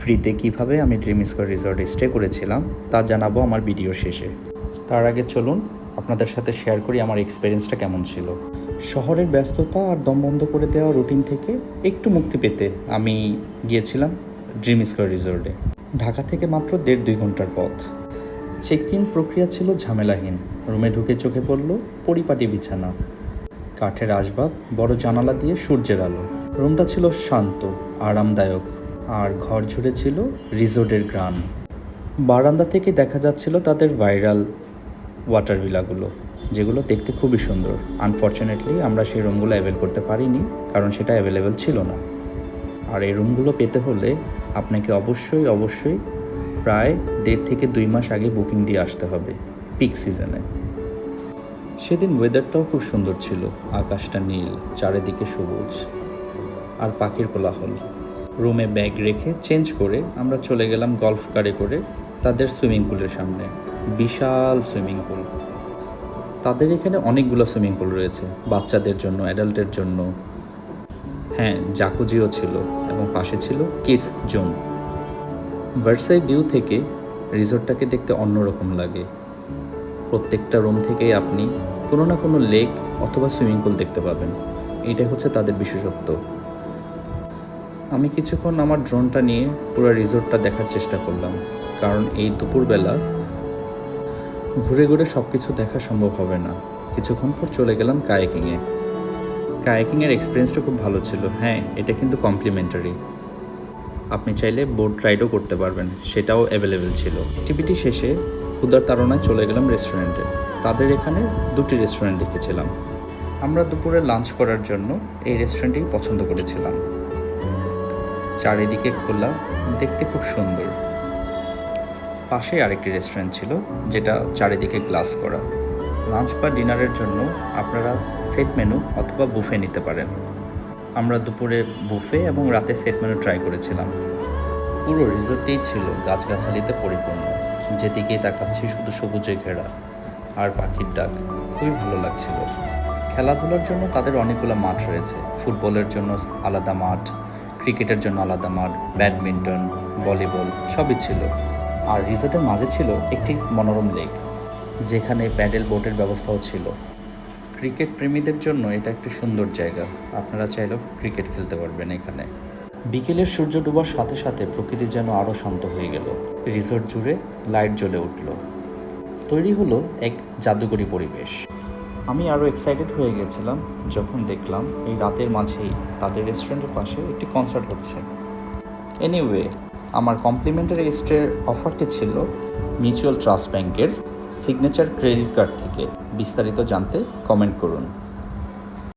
ফ্রিতে কীভাবে আমি ড্রিম স্কোয়ার রিসর্টে স্টে করেছিলাম, তা জানাব আমার ভিডিও শেষে। তার আগে চলুন, আপনাদের সাথে শেয়ার করি আমার এক্সপিরিয়েন্সটা কেমন ছিল। শহরের ব্যস্ততা আর দম বন্ধ করে দেওয়া রুটিন থেকে একটু মুক্তি পেতে আমি গিয়েছিলাম ড্রিম স্কোয়ার রিসর্টে ঢাকা থেকে মাত্র দেড় দুই ঘণ্টার পথ। চেক ইন প্রক্রিয়া ছিল ঝামেলাহীন। রুমে ঢুকে চোখে পড়ল পরিপাটি বিছানা। কাঠের আসবাব, বড় জানালা দিয়ে সূর্যের আলো। রুমটা ছিল শান্ত, আরামদায়ক। আর ঘর জুড়ে ছিল রিসোর্টের গ্রান বারান্দা থেকে দেখা যাচ্ছিল তাদের ভাইরাল ওয়াটার ভিলাগুলো, যেগুলো দেখতে খুবই সুন্দর। আনফর্চুনেটলি, আমরা সেই রুমগুলো অ্যাভেল করতে পারিনি, কারণ সেটা অ্যাভেলেবেল ছিল না। আর এই রুমগুলো পেতে হলে আপনাকে অবশ্যই অবশ্যই প্রায় দেড় থেকে দুই মাস আগে বুকিং দিয়ে আসতে হবে, পিক সিজনে। সেদিন ওয়েদারটাও খুব সুন্দর ছিল। আকাশটা নীল, চারিদিকে সবুজ, আর পাখির কোলাহল। রুমে ব্যাগ রেখে চেঞ্জ করে আমরা চলে গেলাম গল্ফ কারে করে তাদের সুইমিং পুলের সামনে। বিশাল সুইমিং পুল। তাদের এখানে অনেকগুলো সুইমিং পুল রয়েছে, বাচ্চাদের জন্য, অ্যাডাল্টের জন্য। হ্যাঁ জাকুজিও ছিল এবং পাশে ছিল কিডস জোন। ভার্সাই ভিউ থেকে রিসোর্টটাকে দেখতে অন্যরকম লাগে। প্রত্যেকটা রুম থেকেই আপনি কোনো না কোনো লেক অথবা সুইমিং পুল দেখতে পাবেন। এটাই হচ্ছে তাদের বিশেষত্ব। আমি কিছুক্ষণ আমার ড্রোনটা নিয়ে পুরো রিসোর্টটা দেখার চেষ্টা করলাম, কারণ এই দুপুরবেলা ঘুরে ঘুরে সব কিছু দেখা সম্ভব হবে না। কিছুক্ষণ পর চলে গেলাম কায়াকিংয়ে। কায়াকিংয়ের এক্সপিরিয়েন্সটা খুব ভালো ছিল। হ্যাঁ এটা কিন্তু কমপ্লিমেন্টারি আপনি চাইলে বোট রাইডও করতে পারবেন, সেটাও অ্যাভেলেবেল ছিল। অ্যাক্টিভিটি শেষে ক্ষুদার তাড়নায় চলে গেলাম রেস্টুরেন্টে তাদের এখানে দুটি রেস্টুরেন্ট দেখেছিলাম। আমরা দুপুরে লাঞ্চ করার জন্য এই রেস্টুরেন্টেই পছন্দ করেছিলাম। চারিদিকে খোলা, দেখতে খুব সুন্দর। পাশে আরেকটি রেস্টুরেন্ট ছিল, যেটা চারিদিকে গ্লাস করা। লাঞ্চ বা ডিনারের জন্য আপনারা সেট মেনু অথবা বুফে নিতে পারেন। আমরা দুপুরে বুফে এবং রাতে সেট মেনু ট্রাই করেছিলাম। পুরো রিসোর্টটিই ছিল গাছগাছালিতে পরিপূর্ণ। যেদিকে তাকাচ্ছি শুধু সবুজে ঘেরা। আর পাখির ডাক খুবই ভালো লাগছিল। খেলাধুলার জন্য তাদের অনেকগুলো মাঠ রয়েছে। ফুটবলের জন্য আলাদা মাঠ ক্রিকেটের জন্য আলাদা মাঠ, ব্যাডমিন্টন, ভলিবল, সবই ছিল। আর রিসোর্টের মাঝে ছিল একটি মনোরম লেক, যেখানে প্যাডেল বোটের ব্যবস্থাও ছিল। ক্রিকেট প্রেমীদের জন্য এটা একটি সুন্দর জায়গা। আপনারা চাইলেও ক্রিকেট খেলতে পারবেন এখানে। বিকেলের সূর্য ডোবার সাথে সাথে প্রকৃতি যেন আরও শান্ত হয়ে গেল। রিসোর্ট জুড়ে লাইট জ্বলে উঠল। তৈরি হলো এক জাদুকরী পরিবেশ। আমি আরও এক্সাইটেড হয়ে গেছিলাম যখন দেখলাম এই রাতের মাঝেই তাদের রেস্টুরেন্টের পাশে একটি কনসার্ট হচ্ছে। এনিওয়ে আমার কমপ্লিমেন্টারি স্টের অফারটি ছিল মিউচুয়াল ট্রাস্ট ব্যাংকের সিগনেচার ক্রেডিট কার্ড থেকে। বিস্তারিত জানতে কমেন্ট করুন।